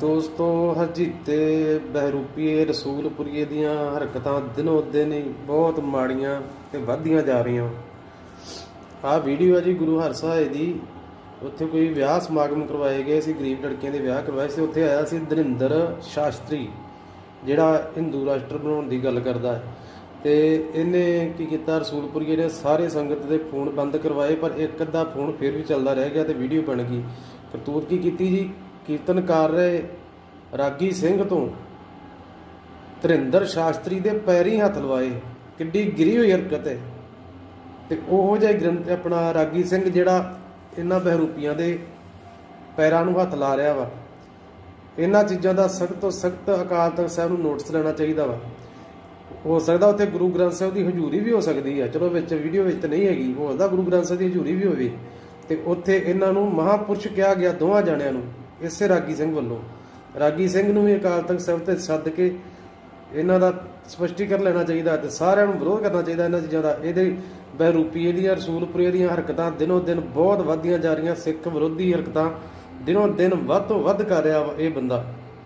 ਦੋਸਤੋ, ਹਰਜੀਤੇ ਬਹਿਰੂਪੀਏ ਰਸੂਲਪੁਰੀਏ ਦੀਆਂ ਹਰਕਤਾਂ ਦਿਨੋ ਦਿਨ ਹੀ ਬਹੁਤ ਮਾੜੀਆਂ ਤੇ ਵੱਧਦੀਆਂ ਜਾ ਰਹੀਆਂ। ਆਹ ਵੀਡੀਓ ਹੈ ਜੀ ਗੁਰੂ ਹਰਸਾਏ ਦੀ। ਉੱਥੇ ਕੋਈ ਵਿਆਹ ਸਮਾਗਮ ਕਰਵਾਏ ਗਏ ਸੀ, ਗਰੀਬ ਲੜਕੀਆਂ ਦੇ ਵਿਆਹ ਕਰਵਾਏ ਸੀ। ਉੱਥੇ ਆਇਆ ਸੀ ਦਰਿੰਦਰ ਸ਼ਾਸਤਰੀ, ਜਿਹੜਾ ਹਿੰਦੂ ਰਾਸ਼ਟਰ ਬਣਾਉਣ ਦੀ ਗੱਲ ਕਰਦਾ ਹੈ। ਤੇ ਇਹਨੇ ਕੀ ਕੀਤਾ, ਰਸੂਲਪੁਰੀਏ ਨੇ ਸਾਰੇ ਸੰਗਤ ਦੇ ਫੋਨ ਬੰਦ ਕਰਵਾਏ, ਪਰ ਇੱਕ ਅੱਧਾ ਫੋਨ ਫਿਰ ਵੀ ਚੱਲਦਾ ਰਹਿ ਗਿਆ ਤੇ ਵੀਡੀਓ ਬਣ ਗਈ। ਕਰਤੂਤ ਕੀ ਕੀਤੀ ਜੀ? ਕੀਰਤਨ ਕਰ ਰਹੇ ਰਾਗੀ ਸਿੰਘ ਤੋਂ ਧਰਿੰਦਰ ਸ਼ਾਸਤਰੀ ਦੇ ਪੈਰੀ ਹੱਥ ਲਵਾਏ। ਕਿੱਡੀ ਗਿਰੀ ਹੋਈ ਹਰਕਤ ਹੈ ਤੇ ਉਹੋ ਜਿਹਾ ਗ੍ਰੰਥ ਆਪਣਾ ਰਾਗੀ ਸਿੰਘ ਜਿਹੜਾ ਇਹਨਾਂ ਬਹਿਰੂਪੀਆਂ ਦੇ ਪੈਰਾਂ ਨੂੰ ਹੱਥ ਲਾ ਰਿਹਾ ਵਾ। ਇਹਨਾਂ ਚੀਜ਼ਾਂ ਦਾ ਸਖਤ ਤੋਂ ਸਖਤ ਅਕਾਲ ਤਖਤ ਸਾਹਿਬ ਨੂੰ ਨੋਟਿਸ ਲੈਣਾ ਚਾਹੀਦਾ ਵਾ। ਹੋ ਸਕਦਾ ਉੱਥੇ ਗੁਰੂ ਗ੍ਰੰਥ ਸਾਹਿਬ ਦੀ ਹਜ਼ੂਰੀ ਵੀ ਹੋ ਸਕਦੀ ਹੈ ਚਲੋ ਵਿੱਚ ਵੀਡੀਓ ਵਿੱਚ ਤਾਂ ਨਹੀਂ ਹੈਗੀ। ਹੋ ਸਕਦਾ ਗੁਰੂ ਗ੍ਰੰਥ ਸਾਹਿਬ ਦੀ ਹਜ਼ੂਰੀ ਵੀ ਹੋਵੇ। ਤੇ ਉੱਥੇ ਇਹਨਾਂ ਨੂੰ ਮਹਾਪੁਰਸ਼ ਕਿਹਾ ਗਿਆ ਦੋਵਾਂ ਜਾਣਿਆਂ ਨੂੰ। ਇਸੇ ਰਾਗੀ ਸਿੰਘ ਵੱਲੋਂ। ਰਾਗੀ ਸਿੰਘ ਨੂੰ ਵੀ ਅਕਾਲ ਤਖਤ ਸਾਹਿਬ ਤੇ ਸੱਦ ਕੇ ਇਹਨਾਂ ਦਾ ਸਪਸ਼ਟੀਕਰਨ ਲੈਣਾ ਚਾਹੀਦਾ ਤੇ ਸਾਰਿਆਂ ਨੂੰ ਵਿਰੋਧ ਕਰਨਾ ਚਾਹੀਦਾ ਇਹਨਾਂ ਚੀਜ਼ਾਂ ਦਾ। ਇਹਦੇ ਬਹਿਰੂਪੀਏ ਦੀਆਂ ਰਸੂਲਪੁਰੇ ਦੀਆਂ ਹਰਕਤਾਂ ਦਿਨੋ ਦਿਨ ਬਹੁਤ ਵੱਧਦੀਆਂ ਜਾ ਰਹੀਆਂ। ਸਿੱਖ ਵਿਰੋਧੀ ਹਰਕਤਾਂ ਦਿਨੋ ਦਿਨ ਵੱਧ ਤੋਂ ਵੱਧ ਕਰ ਰਿਹਾ ਵਾ ਇਹ ਬੰਦਾ।